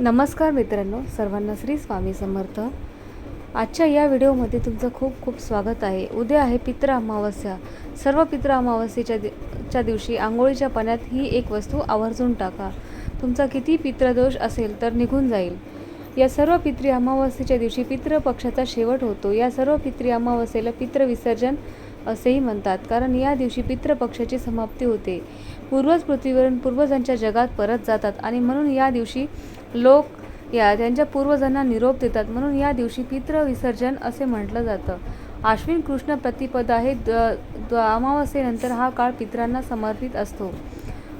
नमस्कार मित्रांनो सर्वांना श्री स्वामी समर्थ. आजच्या या व्हिडिओमध्ये तुमचं खूप खूप स्वागत आहे. उद्या आहे पित्र अमावस्या. सर्व पित्र अमावस्येच्या दि च्या दिवशी आंघोळीच्या पाण्यात ही एक वस्तू आवर्जून टाका. तुमचा किती पित्रदोष असेल तर निघून जाईल. या सर्व पित्री अमावस्येच्या दिवशी पितृपक्षाचा शेवट होतो. या सर्व पित्री अमावस्येला पितृविसर्जन असेही म्हणतात. कारण या दिवशी पितृपक्षाची समाप्ती होते. पूर्वज पृथ्वीवरून पूर्वजांच्या जगात परत जातात आणि म्हणून या दिवशी लोक या त्यांच्या पूर्वजांना निरोप देतात. म्हणून या दिवशी पितृविसर्जन असे म्हटलं जातं. आश्विन कृष्ण प्रतिपदा हे द द अमावस्येनंतर हा काळ पित्रांना समर्पित असतो.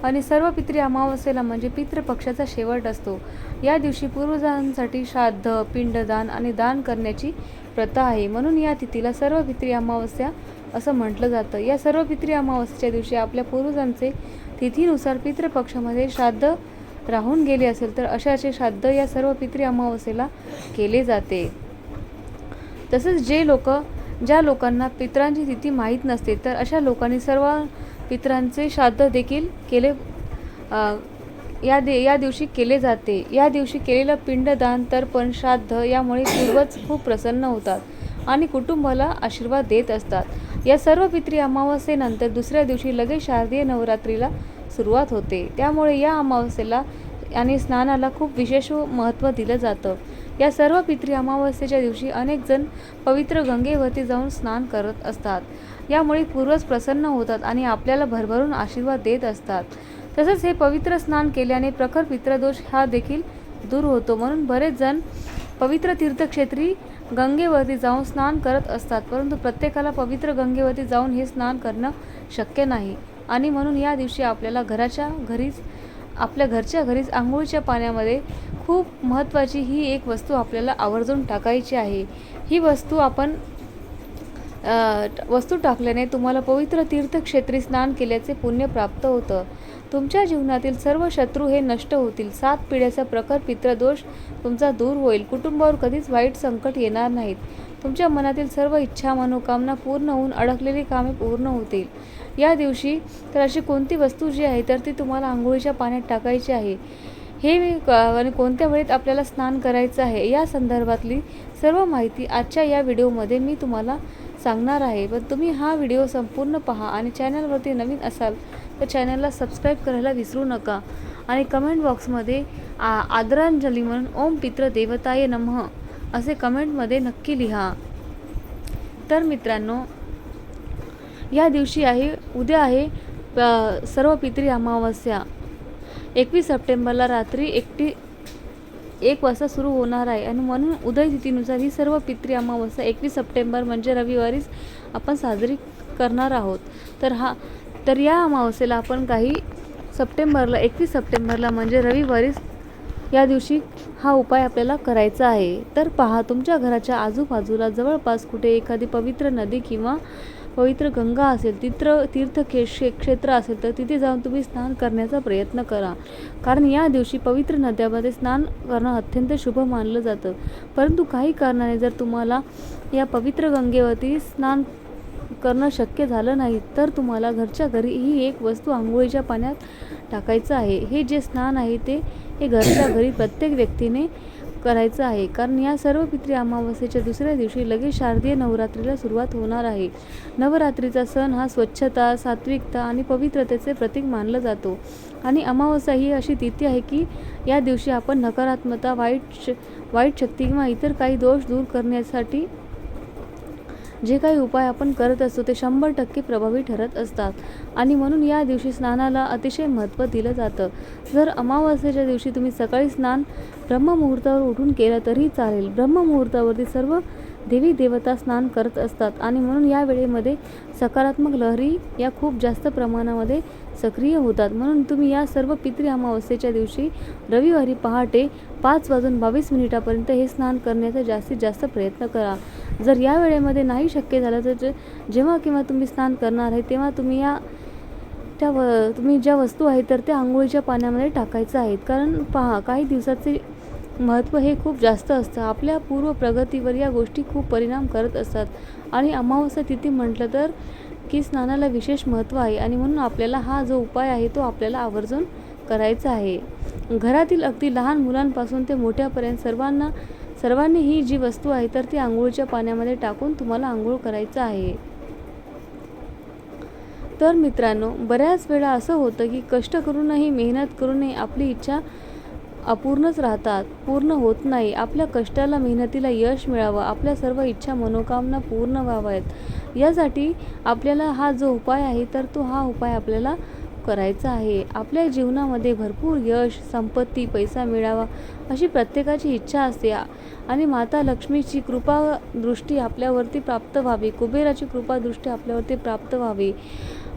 आणि सर्व पित्री अमावस्येला म्हणजे पितृपक्षाचा शेवट असतो. या दिवशी पूर्वजांसाठी श्राद्ध पिंडदान आणि दान करण्याची प्रथा आहे. म्हणून या तिथीला सर्व पित्री अमावस्या असं म्हटलं जातं. या सर्व पित्री अमावस्येच्या दिवशी आपल्या पूर्वजांचे तिथीनुसार पितृपक्षामध्ये श्राद्ध राहून गेले असेल तर अशाचे श्राद्ध या सर्व पित्री अमावस्येला केले जाते. तसेच जे लोक ज्या लोकांना पितरांची तिथी माहीत नसते तर अशा लोकांनी सर्व पितरांचे श्राद्ध देखील केले या दे या दिवशी केले जाते. या दिवशी केलेलं पिंडदान तर्पण श्राद्ध यामुळे पूर्वज खूप प्रसन्न होतात आणि कुटुंबाला आशीर्वाद देत असतात. या सर्व पित्री अमावस्येनंतर दुसऱ्या दिवशी लगेच शारदीय नवरात्रीला सुरुवात होते. त्यामुळे या अमावस्येला आणि स्नानाला खूप विशेष महत्त्व दिलं जातं. या सर्व पित्री अमावस्येच्या दिवशी अनेक जण पवित्र गंगेवरती जाऊन स्नान करत असतात. यामुळे पूर्वज प्रसन्न होतात आणि आपल्याला भरभरून आशीर्वाद देत असतात. तसंच हे पवित्र स्नान केल्याने प्रखर पित्रदोष हा देखील दूर होतो. म्हणून बरेच जण पवित्र तीर्थक्षेत्री गंगेवरती जाऊन स्नान करत असतात. परंतु प्रत्येकाला पवित्र गंगेवरती जाऊन हे स्नान करणं शक्य नाही. आणि म्हणून या दिवशी आपल्याला घराच्या घरीच आपल्या घरच्या घरीच आंघोळीच्या पाण्यामध्ये खूप महत्त्वाची ही एक वस्तू आपल्याला आवर्जून टाकायची आहे. ही वस्तू आपण वस्तू टाकल्याने तुम्हाला पवित्र तीर्थक्षेत्री स्नान केल्याचे पुण्य प्राप्त होतं. तुमच्या जीवनातील सर्व शत्रू हे नष्ट होतील. सात पिढ्याचा प्रखर पित्रदोष तुमचा दूर होईल. कुटुंबावर कधीच वाईट संकट येणार नाहीत. तुमच्या मनातील सर्व इच्छा मनोकामना पूर्ण होऊन अडकलेली कामे पूर्ण होतील. या दिवशी तर अशी कोणती वस्तू जी आहे तर ती तुम्हाला आंघोळीच्या पाण्यात टाकायची आहे. हे मी क- आणि कोणत्या वेळेत आपल्याला स्नान करायचं आहे या संदर्भातली सर्व माहिती आजच्या या व्हिडिओमध्ये मी तुम्हाला सांगणार आहे. पण तुम्ही हा व्हिडिओ संपूर्ण पहा आणि चॅनलवरती नवीन असाल तर चॅनलला सबस्क्राईब करायला विसरू नका. आणि कमेंट बॉक्समध्ये आ आदरांजली म्हणून ओम पित्र देवताय नमः. असे कमेंटमध्ये नक्की लिहा. तर मित्रांनो या दिवशी आहे उद्या आहे सर्व पित्री अमावस्या. एकवीस सप्टेंबरला रात्री एकटी एक वाजता सुरू होणार आहे आणि म्हणून उदय तिथीनुसार ही सर्व पित्री अमावस्या एकवीस सप्टेंबर म्हणजे रविवारीच आपण साजरी करणार आहोत. तर हा तर या अमावस्येला आपण काही सप्टेंबरला एकवीस सप्टेंबरला म्हणजे रविवारीच या दिवशी हा उपाय आपल्याला करायचा आहे. तर पहा तुमच्या घराच्या आजूबाजूला जवळपास कुठे एखादी पवित्र नदी किंवा पवित्र गंगा असेल तित्र तीर्थ के क्षेत्र असेल तर तिथे जाऊन तुम्ही स्नान करण्याचा प्रयत्न करा. कारण या दिवशी पवित्र नद्यामध्ये स्नान करणं अत्यंत शुभ मानलं जातं. परंतु काही कारणाने जर तुम्हाला या पवित्र गंगेवरती स्नान करणं शक्य झालं नाही तर तुम्हाला घरच्या घरी ही एक वस्तू आंघोळीच्या पाण्यात टाकायचं आहे. हे जे स्नान आहे ते हे घरच्या घरी प्रत्येक व्यक्तीने करायचं आहे. कारण या सर्व पित्री अमावस्येच्या दुसऱ्या दिवशी लगेच शारदीय नवरात्रीला सुरुवात होणार आहे. नवरात्रीचा सण हा स्वच्छता सात्विकता आणि पवित्रतेचे प्रतीक मानला जातो. आणि अमावस्या ही अशी तिथी आहे की या दिवशी आपण नकारात्मकता वाईट श वाईट शक्ती किंवा इतर काही दोष दूर करण्यासाठी जे काही उपाय आपण करत असतो ते शंभर टक्के प्रभावी ठरत असतात. आणि म्हणून या दिवशी स्नानाला अतिशय महत्त्व दिलं जातं. जर अमावस्येच्या दिवशी तुम्ही सकाळी स्नान ब्रह्ममुहूर्तावर उठून केलं तरीही चालेल. ब्रह्ममुहूर्तावरती सर्व देवी देवता स्नान करत असतात आणि म्हणून या वेळेमध्ये सकारात्मक लहरी या खूप जास्त प्रमाणामध्ये सक्रिय होतात. म्हणून तुम्ही या सर्व पितृ अमावस्येच्या दिवशी रविवारी पहाटे पाच वाजून बावीस मिनिटापर्यंत हे स्नान करण्याचा जास्तीत जास्त प्रयत्न करा. जर या वेळेमध्ये नाही शक्य झालं तर जे- जेव्हा किंवा तुम्ही स्नान करणार आहे तेव्हा तुम्ही या त्या व तुम्ही ज्या वस्तू आहेत तर त्या आंघोळीच्या पाण्यामध्ये टाकायचं आहेत. कारण पहा काही दिवसाचे महत्त्व हे खूप जास्त असतं. आपल्या पूर्व प्रगतीवर या गोष्टी खूप परिणाम करत असतात. आणि अमावस्या तिथी म्हटलं तर की स्नानाला विशेष महत्त्व आहे. आणि म्हणून आपल्याला हा जो उपाय आहे तो आपल्याला आवर्जून करायचा आहे. घरातील अगदी लहान मुलांपासून ते मोठ्यापर्यंत सर्वांना सर्वांनी ही जी वस्तू आहे तर ती आंघोळीच्या पाण्यामध्ये टाकून तुम्हाला आंघोळ करायचं आहे. तर मित्रांनो बऱ्याच वेळा असं होतं की कष्ट करूनही मेहनत करूनही आपली इच्छा अपूर्णच राहतात पूर्ण होत नाही. आपल्या कष्टाला मेहनतीला यश मिळावं आपल्या सर्व इच्छा मनोकामना पूर्ण व्हाव्यात. यासाठी आपल्याला हा जो उपाय आहे तर तो हा उपाय आपल्याला करायचा आहे. आपल्या जीवनामध्ये भरपूर यश संपत्ती पैसा मिळावा अशी प्रत्येकाची इच्छा असते. आणि माता लक्ष्मीची कृपा दृष्टी आपल्यावरती प्राप्त व्हावी. कुबेराची कृपा दृष्टी आपल्यावरती प्राप्त व्हावी.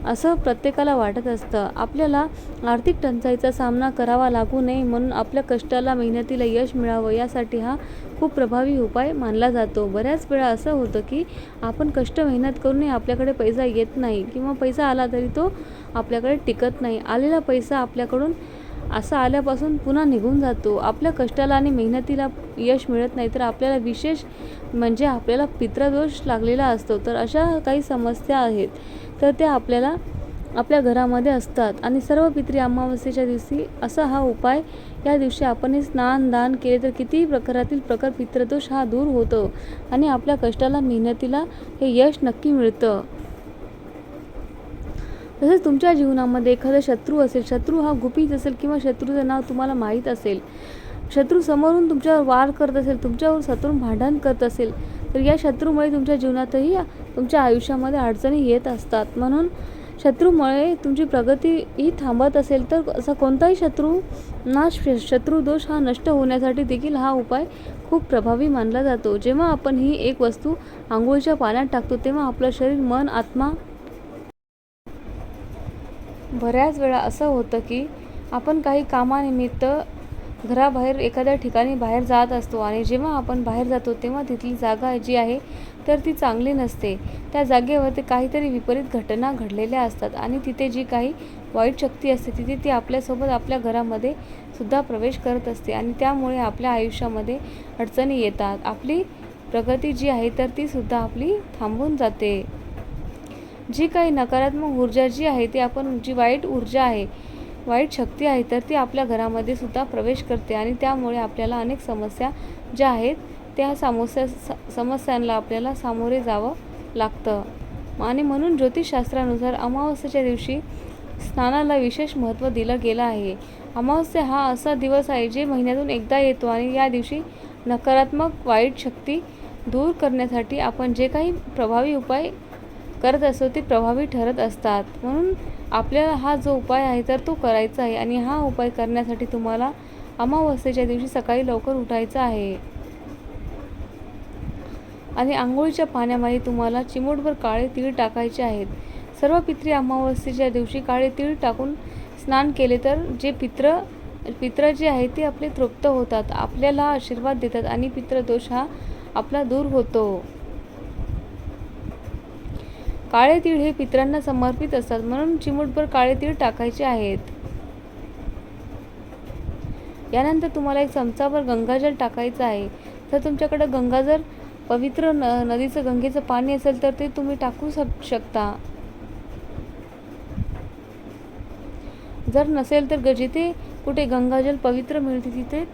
असं प्रत्येकाला वाटत असतं. आपल्याला आर्थिक टंचाईचा सामना करावा लागू नये म्हणून आपल्या कष्टाला मेहनतीला यश मिळावं यासाठी हा खूप प्रभावी उपाय मानला जातो. बऱ्याच वेळा असं होतं की आपण कष्ट मेहनत करूनही आपल्याकडे पैसा येत नाही किंवा पैसा आला तरी तो आपल्याकडे टिकत नाही. आलेला पैसा आपल्याकडून असा आल्यापासून पुन्हा निघून जातो. आपल्या कष्टाला आणि मेहनतीला यश मिळत नाही तर आपल्याला विशेष म्हणजे आपल्याला पित्रदोष लागलेला असतो. तर अशा काही समस्या आहेत तर त्या आपल्याला आपल्या घरामध्ये असतात. आणि सर्व पित्री अमावस्येच्या दिवशी असा हा उपाय या दिवशी आपण हे स्नान दान केले तर कितीही प्रकारातील प्रकार पित्रदोष हा दूर होतो. आणि आपल्या कष्टाला मेहनतीला हे यश नक्की मिळतं. तसेच तुमच्या जीवनामध्ये एखादा शत्रू असेल शत्रू हा गुपित असेल किंवा शत्रूचं नाव तुम्हाला माहीत असेल शत्रू समोरून तुमच्यावर वार करत असेल तुमच्यावर सतरून भांडण करत असेल तर या शत्रूमुळे तुमच्या जीवनातही तुमच्या आयुष्यामध्ये अडचणी येत असतात. म्हणून शत्रूमुळे तुमची प्रगती ही थांबत असेल तर असा कोणताही शत्रू नाश शत्रुदोष हा नष्ट होण्यासाठी देखील हा उपाय खूप प्रभावी मानला जातो. जेव्हा आपण ही एक वस्तू आंघोळीच्या पाण्यात टाकतो तेव्हा आपलं शरीर मन आत्मा बऱ्याच वेळा असं होतं की आपण काही कामानिमित्त घराबाहेर एखाद्या ठिकाणी बाहेर जात असतो आणि जेव्हा आपण बाहेर जातो तेव्हा तिथली जागा जी आहे तर ती चांगली नसते. त्या जागेवरती काहीतरी विपरीत घटना घडलेल्या असतात आणि तिथे जी काही वाईट शक्ती असते तिथे ती आपल्यासोबत आपल्या घरामध्ये सुद्धा प्रवेश करत असते आणि त्यामुळे आपल्या आयुष्यामध्ये अडचणी येतात. आपली प्रगती जी आहे तर ती सुद्धा आपली थांबून जाते. जी काही नकारात्मक ऊर्जा जी आहे ती आपण जी वाईट ऊर्जा आहे वाईट शक्ती आहे तर ती आपल्या घरामध्ये सुद्धा प्रवेश करते आणि त्यामुळे आपल्याला अनेक समस्या ज्या आहेत त्या समस्या समस्यांना आपल्याला सामोरे जावं लागतं. आणि म्हणून ज्योतिषशास्त्रानुसार अमावस्येच्या दिवशी स्नानाला विशेष महत्त्व दिलं गेलं आहे. अमावस्या हा असा दिवस आहे जे महिन्यातून एकदा येतो आणि या दिवशी नकारात्मक वाईट शक्ती दूर करण्यासाठी आपण जे काही प्रभावी उपाय करत असतो ते प्रभावी ठरत असतात. म्हणून आपल्याला हा जो उपाय आहे तर तो करायचा आहे. आणि हा उपाय करण्यासाठी तुम्हाला अमावस्येच्या दिवशी सकाळी लवकर उठायचं आहे. आणि आंघोळीच्या पाण्यामध्ये तुम्हाला चिमूटभर काळे तीळ टाकायचे आहेत. सर्व पित्री अमावस्येच्या दिवशी काळे तीळ टाकून स्नान केले तर जे पित्र पित्र जे आहे ते आपले तृप्त होतात. आपल्याला आशीर्वाद देतात आणि पित्रदोष हा आपला दूर होतो. काळे तीळ हे पित्रांना समर्पित असतात म्हणून चिमूटभर काळे तीळ टाकायचे आहेत. यानंतर तुम्हाला एक चमचाभर गंगाजल टाकायचं आहे. तर तुमच्याकडं गंगाजल पवित्र न नदीचं गंगेचं पाणी असेल तर ते तुम्ही टाकू शक शकता. जर नसेल तर जिथे कुठे गंगाजल पवित्र मिळते तिथे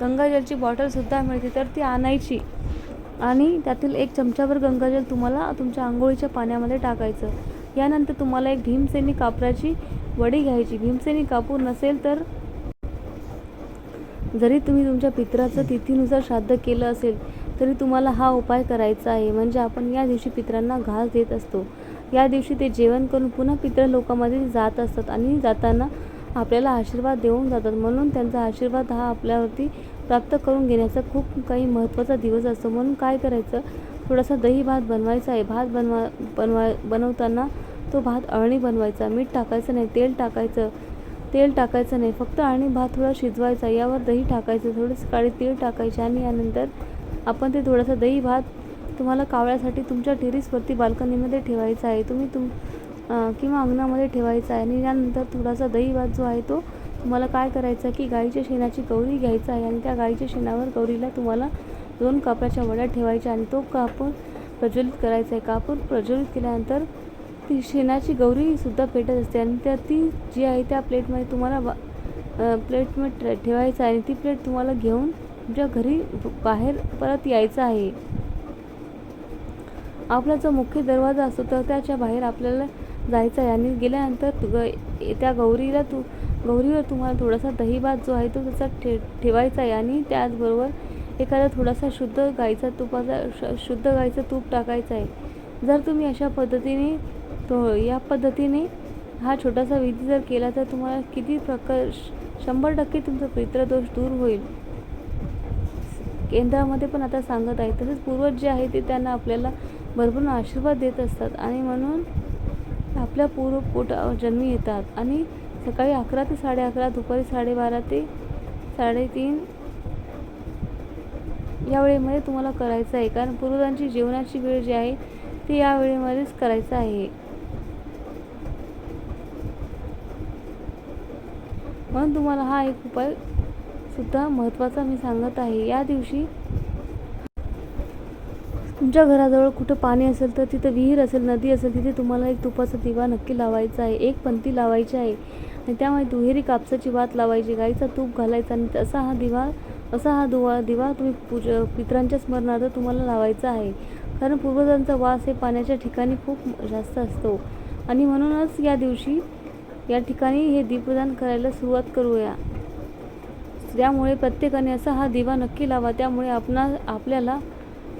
गंगाजलची बॉटलसुद्धा मिळते तर ती आणायची. आणि त्यातील एक चमचाभर गंगाजल तुम्हाला तुमच्या आंघोळीच्या पाण्यामध्ये टाकायचं. यानंतर तुम्हाला एक भीमसेनी कापराची वडी घ्यायची. भीमसेनी कापूर नसेल तर जरी तुम्ही तुमच्या पित्राचं तिथीनुसार श्राद्ध केलं असेल तरी तुम्हाला हा उपाय करायचा आहे. म्हणजे आपण या दिवशी पित्रांना घास देत असतो. या दिवशी ते जेवण करून पुन्हा पित्र लोकांमध्ये जात असतात आणि जाताना आपल्याला आशीर्वाद देऊन जातात. म्हणून त्यांचा आशीर्वाद हा आपल्यावरती प्राप्त करून घेण्याचा खूप काही महत्त्वाचा दिवस असतो. म्हणून काय करायचं? थोडासा दही भात बनवायचा आहे. भात बनवा बनवा बनवताना तो भात अळणी बनवायचा. मीठ टाकायचं नाही तेल टाकायचं तेल टाकायचं नाही. फक्त अळणी भात थोडा शिजवायचा. यावर दही टाकायचं थोडंसं काळी तेल टाकायचे आणि यानंतर आपण ते थोडासा दही भात तुम्हाला कावळ्यासाठी तुमच्या टेरिसवरती बाल्कनीमध्ये ठेवायचा आहे. तुम्ही तुम किंवा अंगणामध्ये ठेवायचा आहे. आणि यानंतर थोडासा दही भात जो आहे तो तुम्हाला काय करायचं की गाईच्या शेणाची गौरी घ्यायचा आहे आणि त्या गाईच्या शेणावर गौरीला तुम्हाला दोन कापराच्या वड्या ठेवायच्या आणि तो कापूर प्रज्वलित करायचा आहे. कापूर प्रज्वलित केल्यानंतर ती शेणाची गौरीसुद्धा पेटत असते आणि त्या ती जी आहे त्या प्लेटमध्ये तुम्हाला प्लेटमध्ये ठेवायचं आहे आणि ती प्लेट तुम्हाला घेऊन तुमच्या घरी बाहेर परत यायचं आहे. आपला जो मुख्य दरवाजा असतो तर त्याच्या बाहेर आपल्याला जायचं आहे आणि गेल्यानंतर ग त्या गौरीला तू गौरीवर तुम्हाला थोडासा दहीभात जो आहे तो त्याचा ठे ठेवायचा आहे आणि त्याचबरोबर एखादा थोडासा शुद्ध गाईचा तुपाचा श शुद्ध गाईचं तूप टाकायचं आहे. जर तुम्ही अशा पद्धतीने तो या पद्धतीने हा छोटासा विधी जर केला तर तुम्हाला किती प्रकार शंभर टक्के तुमचा पितृदोष दूर होईल. केंद्रामध्ये पण आता सांगत आहे. तसेच पूर्वज जे आहे ते त्यांना आपल्याला भरपूर आशीर्वाद देत असतात आणि म्हणून आपल्या पूर्व पोटा जन्मी येतात. आणि सकाळी अकरा ते साडे अकरा दुपारी साडेबारा ते साडेतीन या वेळेमध्ये तुम्हाला करायचं आहे कारण पूर्वजांची जेवणाची वेळ जी आहे ती या वेळेमध्येच करायचं आहे. म्हणून तुम्हाला हा एक उपाय सुद्धा महत्त्वाचा मी सांगत आहे. या दिवशी तुमच्या घराजवळ कुठं पाणी असेल तर तिथं विहीर असेल नदी असेल तिथे तुम्हाला एक तुपाचा दिवा नक्की लावायचा आहे एक पंथी लावायची आहे. आणि त्यामुळे दुहेरी कापसाची वात लावायची गाईचा तूप घालायचा आणि असा हा दिवा असा हा दुवा दिवा तुम्ही पूज पितरांच्या स्मरणार्थ तुम्हाला लावायचा आहे. कारण पूर्वजांचा वास हे पाण्याच्या ठिकाणी खूप जास्त असतो. आणि म्हणूनच या दिवशी या ठिकाणी हे दीपदान करायला सुरुवात करूया. त्यामुळे प्रत्येकाने असा हा दिवा नक्की लावा त्यामुळे आपणा आपल्याला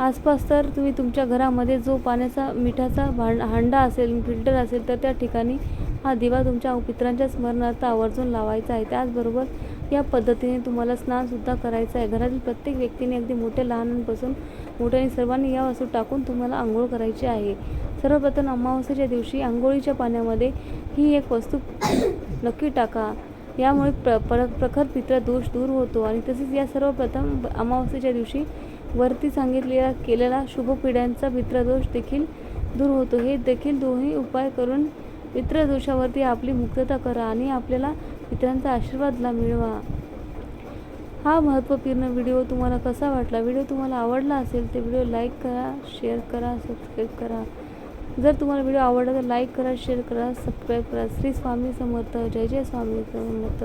आसपास तर तुम्ही तुमच्या घरामध्ये जो पाण्याचा मिठाचा भांड हांडा असेल फिल्टर असेल तर त्या ठिकाणी हा दिवा तुमच्या पितरांच्या स्मरणार्थ आवर्जून लावायचा आहे. त्याचबरोबर या पद्धतीने तुम्हाला स्नानसुद्धा करायचं आहे. घरातील प्रत्येक व्यक्तीने अगदी मोठ्या लहानांपासून मोठ्याने सर्वांनी या वस्तू टाकून तुम्हाला आंघोळ करायची आहे. सर्वप्रथम अमावस्येच्या दिवशी आंघोळीच्या पाण्यामध्ये ही एक वस्तू नक्की टाका. यामुळे प्र पर प्रखर पित्र दोष दूर होतो आणि तसेच या सर्वप्रथम अमावस्येच्या दिवशी वरती सांगितलेला केलेला शुभ पिढ्यांचा मित्रदोष देखील दूर होतो. हे देखील दोन्ही उपाय करून मित्रदोषावरती आपली मुक्तता करा आणि आपल्याला पितरांचा आशीर्वादला मिळवा. हा महत्त्वपूर्ण व्हिडिओ तुम्हाला कसा वाटला? व्हिडिओ तुम्हाला आवडला असेल तर व्हिडिओ लाईक करा शेअर करा सबस्क्राईब करा. जर तुम्हाला व्हिडिओ आवडला तर लाईक करा शेअर करा सबस्क्राईब करा. श्री स्वामी समर्थ. जय जय स्वामी समर्थ.